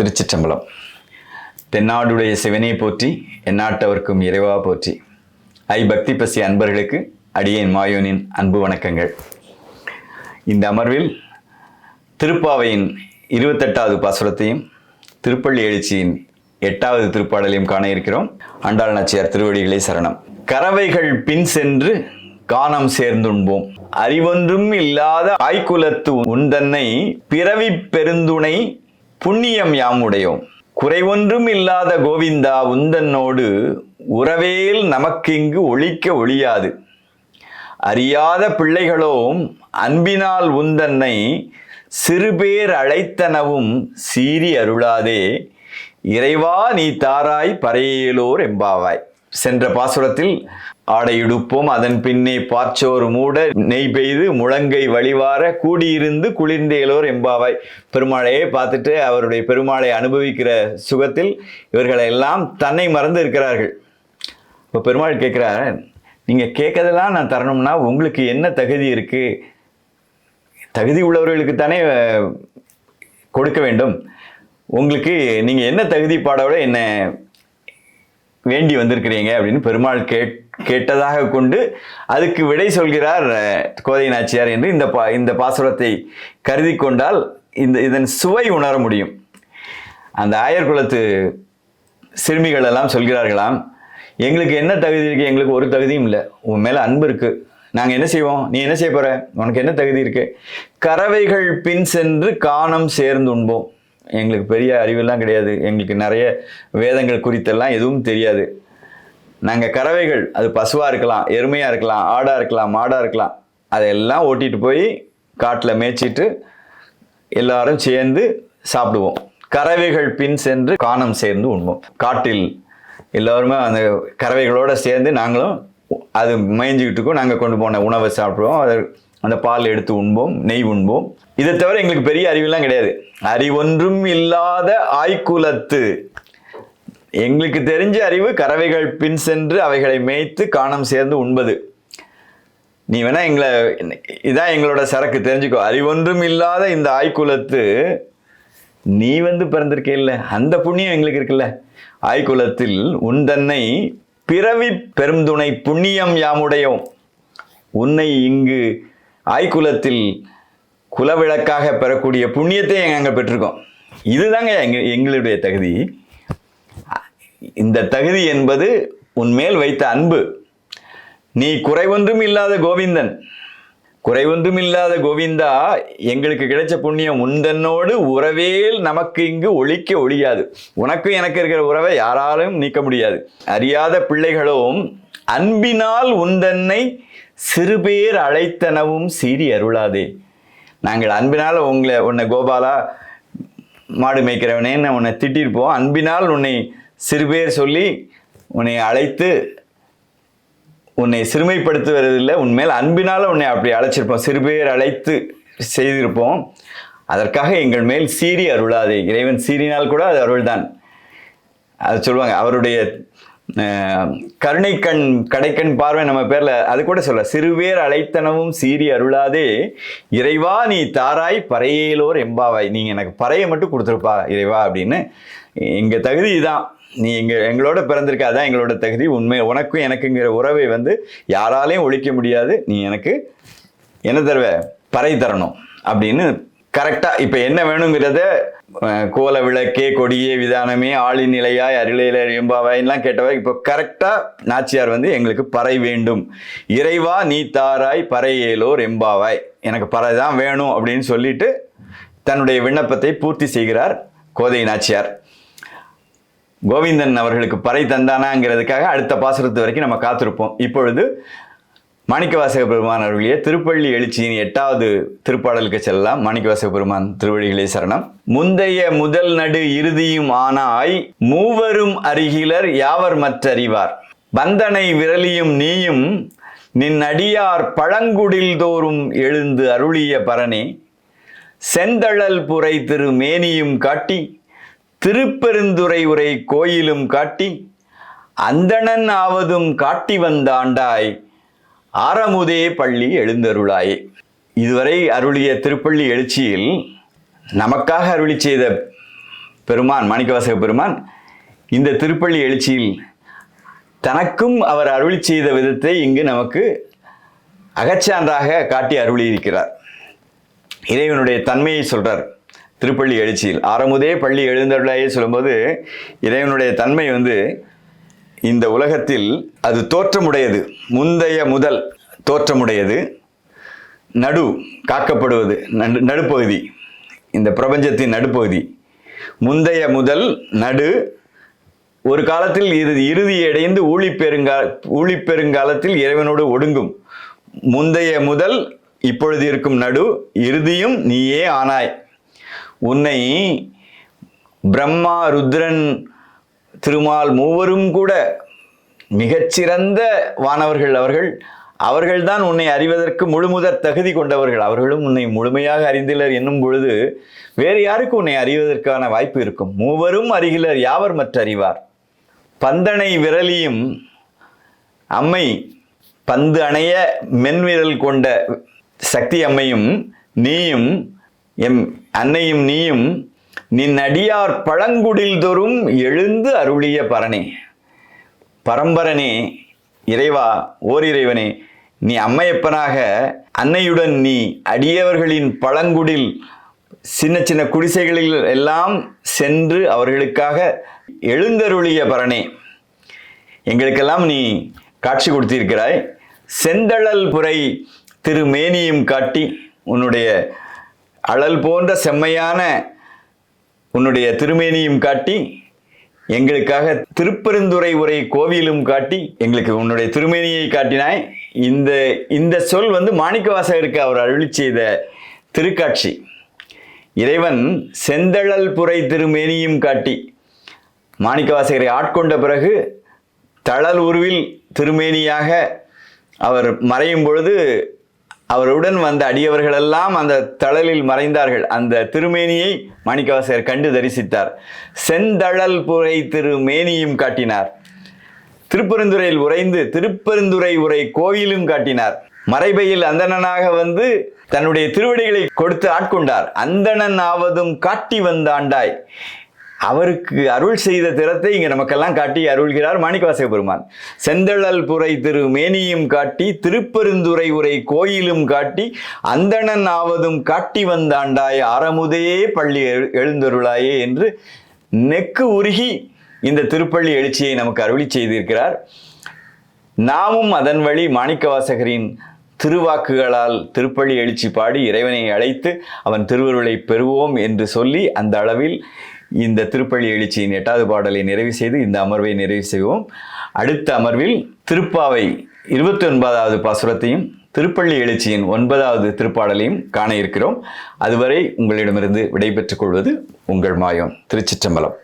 திருச்சிற்றம்பலம். தென்னாடுடைய சிவனை போற்றி எந்நாட்டவர்க்கும் இறைவா போற்றி. ஐ பக்தி பசி அன்பர்களுக்கு அடியேன் மாயோனின் அன்பு வணக்கங்கள். இந்த அமர்வில் திருப்பாவையின் இருபத்தெட்டாவது பாசுரத்தையும் திருப்பள்ளி எழுச்சியின் எட்டாவது திருப்பாடலையும் காண இருக்கிறோம். ஆண்டாள் நாச்சியார் திருவடிகளே சரணம். கறவைகள் பின் சென்று காணம் சேர்ந்துண்போம். அறிவொன்றும் இல்லாத ஆய்குலத்து உந்தன்னை பிறவி பெருந்துணை புண்ணியம் யாமுடையோம். குறைவொன்றும் இல்லாத கோவிந்தா உந்தன்னோடு உறவேல் நமக்கிங்கு ஒழிக்க ஒழியாது. அறியாத பிள்ளைகளோம் அன்பினால் உந்தன்னை சிறுபேர் அழைத்தனவும் சீறி அருளாதே. இறைவா நீ தாராய் பறையேலோர் எம்பாவாய் சென்ற பாசுரத்தில் ஆடையுடுப்போம். அதன் பின்னே பாச்சோர் மூட நெய் பெய்து முழங்கை வழிவார கூடியிருந்து குளிர்ந்தேலோர் எம்பாவாய். பெருமாளையே பார்த்துட்டு அவருடைய பெருமாளை அனுபவிக்கிற சுகத்தில் இவர்களெல்லாம் தன்னை மறந்து இருக்கிறார்கள். இப்போ பெருமாள் கேட்குறாரு நீங்கள் கேட்கறதெல்லாம் நான் தரணும்னா உங்களுக்கு என்ன தகுதி இருக்குது தகுதி உள்ளவர்களுக்கு தானே கொடுக்க வேண்டும். உங்களுக்கு நீங்கள் என்ன தகுதி பாடோட என்ன வேண்டி வந்திருக்கிறீங்க அப்படின்னு பெருமாள் கேட் கேட்டதாக கொண்டு அதுக்கு விடை சொல்கிறார் கோதை நாச்சியார் என்று. இந்த பா இந்த பாசுரத்தை கருதி கொண்டால் இந்த இதன் சுவை உணர முடியும். அந்த ஆயர் குலத்து சிறுமிகள் எல்லாம் சொல்கிறார்களாம் எங்களுக்கு என்ன தகுதி இருக்குது எங்களுக்கு ஒரு தகுதியும் இல்லை. உன் மேலே அன்பு இருக்குது நாங்கள் என்ன செய்வோம்? நீ என்ன செய்ய போகிற உனக்கு என்ன தகுதி இருக்குது கறவைகள் பின் சென்று காணம் சேர்ந்து உண்போம். எங்களுக்கு பெரிய அறிவெல்லாம் கிடையாது. எங்களுக்கு நிறைய வேதங்கள் குறித்தெல்லாம் எதுவும் தெரியாது. நாங்கள் கறவைகள் அது பசுவாக இருக்கலாம் எருமையாக இருக்கலாம் ஆடாக இருக்கலாம் மாடாக இருக்கலாம். அதையெல்லாம் ஓட்டிகிட்டு போய் காட்டில் மேய்ச்சிட்டு எல்லாரும் சேர்ந்து சாப்பிடுவோம். கறவைகள் பின் சென்று காணம் சேர்ந்து உண்போம். காட்டில் எல்லோருமே அந்த கறவைகளோடு சேர்ந்து நாங்களும் அது மேய்ஞ்சிக்கிட்டுக்கும் நாங்கள் கொண்டு போன உணவை சாப்பிடுவோம். அது அந்த பால் எடுத்து உண்போம் நெய் உண்போம். இதை தவிர எங்களுக்கு பெரிய அறிவெல்லாம் கிடையாது. அறிவொன்றும் இல்லாத ஆய்குலத்து. எங்களுக்கு தெரிஞ்ச அறிவு கறவைகள் பின் சென்று அவைகளை மேய்த்து காணம் சேர்ந்து உண்பது. நீ வேணா எங்களை இதான் எங்களோட சரக்கு தெரிஞ்சுக்கோ. அறிவொன்றும் இல்லாத இந்த ஆய்குலத்து நீ வந்து பிறந்திருக்கே இல்லை. அந்த புண்ணியம் எங்களுக்கு இருக்குல்ல. ஆய்குலத்தில் உன் தன்னை பிறவி பெருந்துணை புண்ணியம் யாமுடையோம். உன்னை இங்கு ஆய்குலத்தில் குலவிளக்காக பெறக்கூடிய புண்ணியத்தை நாங்கள் பெற்றிருக்கோம். இதுதாங்க எங்க எங்களுடைய தகுதி. இந்த தகுதி என்பது உன்மேல் வைத்த அன்பு. நீ குறைவொன்றும் இல்லாத கோவிந்தன். குறைவொன்றும் இல்லாத கோவிந்தா எங்களுக்கு கிடைச்ச புண்ணியம் உந்தன்னோடு உறவேல் நமக்கு இங்கு ஒழிக்க ஒழியாது. உனக்கும் எனக்கு இருக்கிற உறவை யாராலும் நீக்க முடியாது. அறியாத பிள்ளைகளும் அன்பினால் உந்தன்னை சிறுபேர் அழைத்தனவும் சீறி அருளாதே. நாங்கள் அன்பினால் உங்களை உன்னை கோபாலா மாடு மேய்க்கிறவனேன்னு உன்னை திட்டிருப்போம். அன்பினால் உன்னை சிறுபேர் சொல்லி உன்னை அழைத்து உன்னை சிறுமைப்படுத்துவதில்லை. உன்மேல் அன்பினால் உன்னை அப்படி அழைச்சிருப்போம். சிறுபேர் அழைத்து செய்திருப்போம். அதற்காக எங்கள் மேல் சீறி அருளாதே. இறைவன் சீறினால் கூட அது அருள்தான். அது சொல்லுவாங்க அவருடைய கருணைக்கண் கருணை கண் கடைக்கண் பார்வை நம்ம பேரில் அது கூட சொல்ல சிறுவேர் அழைத்தனவும் சீறி அருளாதே இறைவா நீ தாராய் பறையிலோர் எம்பாவாய். நீங்கள் எனக்கு பறையை மட்டும் கொடுத்துருப்பா இறைவா அப்படின்னு. எங்கள் தகுதி தான் நீ எங்கள் எங்களோட பிறந்திருக்க அதான் எங்களோட தகுதி உண்மை. உனக்கும் எனக்குங்கிற உறவை வந்து யாராலையும் ஒழிக்க முடியாது. நீ எனக்கு என்ன தருவ? பறை தரணும் அப்படின்னு கரெக்டாக இப்போ என்ன வேணுங்கிறத கோல விளக்கே கொடியே விதானமே ஆளின் நிலையாய் அருளையில எம்பாவாய்லாம் கேட்டவா இப்போ கரெக்டாக நாச்சியார் வந்து எங்களுக்கு பறை வேண்டும். இறைவா நீ தாராய் பறையேலோர் எம்பாவாய். எனக்கு பறை தான் வேணும் அப்படின்னு சொல்லிட்டு தன்னுடைய விண்ணப்பத்தை பூர்த்தி செய்கிறார் கோதை நாச்சியார். கோவிந்தன் அவர்களுக்கு பறை தந்தானாங்கிறதுக்காக அடுத்த பாசுரத்து வரைக்கும் நம்ம காத்திருப்போம். இப்பொழுது மாணிக்கவாசக பெருமான் அருளிய திருப்பள்ளி எழுச்சியின் எட்டாவது திருப்பாடலுக்கு செல்லலாம். மாணிக்கவாசக பெருமான் திருவழிகளே சரணம். முந்தைய முதல் நடு இறுதியும் ஆனாய் மூவரும் அருகிலர் யாவர் மற்றறிவார்? வந்தனை விரலியும் நீயும் நின் அடியார் பழங்குடில் தோறும் எழுந்து அருளிய பரணே செந்தழல் புரை திரு மேனியும் காட்டி திருப்பெருந்துறை உரை கோயிலும் காட்டி அந்தணன் ஆவதும் காட்டி வந்தாண்டாய் ஆரமுதே பள்ளி எழுந்தருளாய். இதுவரை அருளிய திருப்பள்ளி எழுச்சியில் நமக்காக அருளி செய்த பெருமான் மாணிக்கவாசக பெருமான் இந்த திருப்பள்ளி எழுச்சியில் தனக்கும் அவர் அருளி செய்த விதத்தை இங்கு நமக்கு அகச்சான்றாக காட்டி அருளியிருக்கிறார். இறைவனுடைய தன்மையை சொல்றார் திருப்பள்ளி எழுச்சியில். ஆரமுதே பள்ளி எழுந்தருளாயே சொல்லும்போது இறைவனுடைய தன்மை வந்து இந்த உலகத்தில் அது தோற்றமுடையது. முந்தைய முதல் தோற்றமுடையது. நடு காக்கப்படுவது நடு நடுப்பகுதி. இந்த பிரபஞ்சத்தின் நடுப்பகுதி. முந்தைய முதல் நடு ஒரு காலத்தில் இது இறுதி அடைந்து ஊழிப்பெருங்கா ஊழிப்பெருங்காலத்தில் இறைவனோடு ஒடுங்கும். முந்தைய முதல் இப்பொழுது இருக்கும் நடு இறுதியும் நீயே ஆனாய். உன்னை பிரம்மா ருத்ரன் திருமால் மூவரும் கூட மிகச்சிறந்த வானவர்கள் அவர்கள். அவர்கள்தான் உன்னை அறிவதற்கு முழுமுதற் தகுதி கொண்டவர்கள். அவர்களும் உன்னை முழுமையாக அறிந்திலர் என்னும் பொழுது வேறு யாருக்கு உன்னை அறிவதற்கான வாய்ப்பு இருக்கும்? மூவரும் அறிகிலர் யாவர் மற்ற அறிவார்? பந்தனை விரலியும் அம்மை பந்து அணைய மென்விரல் கொண்ட சக்தி அம்மையும் நீயும் எம் அன்னையும் நீயும் நின் அடியார் பழங்குடில் தோறும் எழுந்து அருளிய பரணே. பரம்பரனே இறைவா ஓர் இறைவனே நீ அம்மையப்பனாக அன்னையுடன் நீ அடியவர்களின் பழங்குடில் சின்ன சின்ன குடிசைகளில் எல்லாம் சென்று அவர்களுக்காக எழுந்தருளிய பரணே. எங்களுக்கெல்லாம் நீ காட்சி கொடுத்திருக்கிறாய். செந்தழல் புரை திருமேனியும் காட்டி உன்னுடைய அழல் போன்ற செம்மையான உன்னுடைய திருமேனியும் காட்டி எங்களுக்காக திருப்பெருந்துறை உரை கோவிலும் காட்டி எங்களுக்கு உன்னுடைய திருமேனியை காட்டினாய். இந்த இந்த சொல் வந்து மாணிக்கவாசகருக்கு அவர் அருளி செய்த திருக்காட்சி. இறைவன் செந்தழல் புரை திருமேனியும் காட்டி மாணிக்கவாசகரை ஆட்கொண்ட பிறகு தழல் உருவில் திருமேனியாக அவர் மறையும் பொழுது அவருடன் வந்த அடியவர்களெல்லாம் அந்த தழலில் மறைந்தார்கள். அந்த திருமேனியை மாணிக்கவாசகர் கண்டு தரிசித்தார். செந்தழல் புரை திருமேனியும் காட்டினார். திருப்பெருந்துறையில் உறைந்து திருப்பெருந்துறை உரை கோயிலும் காட்டினார். மறைபையில் அந்தணனாக வந்து தன்னுடைய திருவடிகளை கொடுத்து ஆட்கொண்டார். அந்தணன் ஆவதும் காட்டி வந்தாண்டாய் அவருக்கு அருள் செய்த திறத்தை இங்கே நமக்கெல்லாம் காட்டி அருள்கிறார் மாணிக்கவாசக பெருமான். செந்தழல் புரை திரு மேனியும் காட்டி திருப்பெருந்துறை உரை கோயிலும் காட்டி அந்தணன் ஆவதும் காட்டி வந்தாண்டாய் அறமுதே பள்ளி எழு- எழுந்தருளாயே என்று நெக்கு உருகி இந்த திருப்பள்ளி எழுச்சியை நமக்கு அருளி செய்திருக்கிறார். நாமும் அதன் வழி மாணிக்கவாசகரின் திருவாக்குகளால் திருப்பள்ளி எழுச்சி பாடி இறைவனை அழைத்து அவன் திருவருளை பெறுவோம் என்று சொல்லி அந்த அளவில் இந்த திருப்பள்ளி எழுச்சியின் எட்டாவது பாடலை நிறைவு செய்து இந்த அமர்வை நிறைவு செய்வோம். அடுத்த அமர்வில் திருப்பாவை இருபத்தி ஒன்பதாவது பாசுரத்தையும் திருப்பள்ளி எழுச்சியின் ஒன்பதாவது திருப்பாடலையும் காண இருக்கிறோம். அதுவரை உங்களிடமிருந்து விடைபெற்றுக் கொள்வது உங்கள் மாயம் திருச்சிற்றம்பலம்.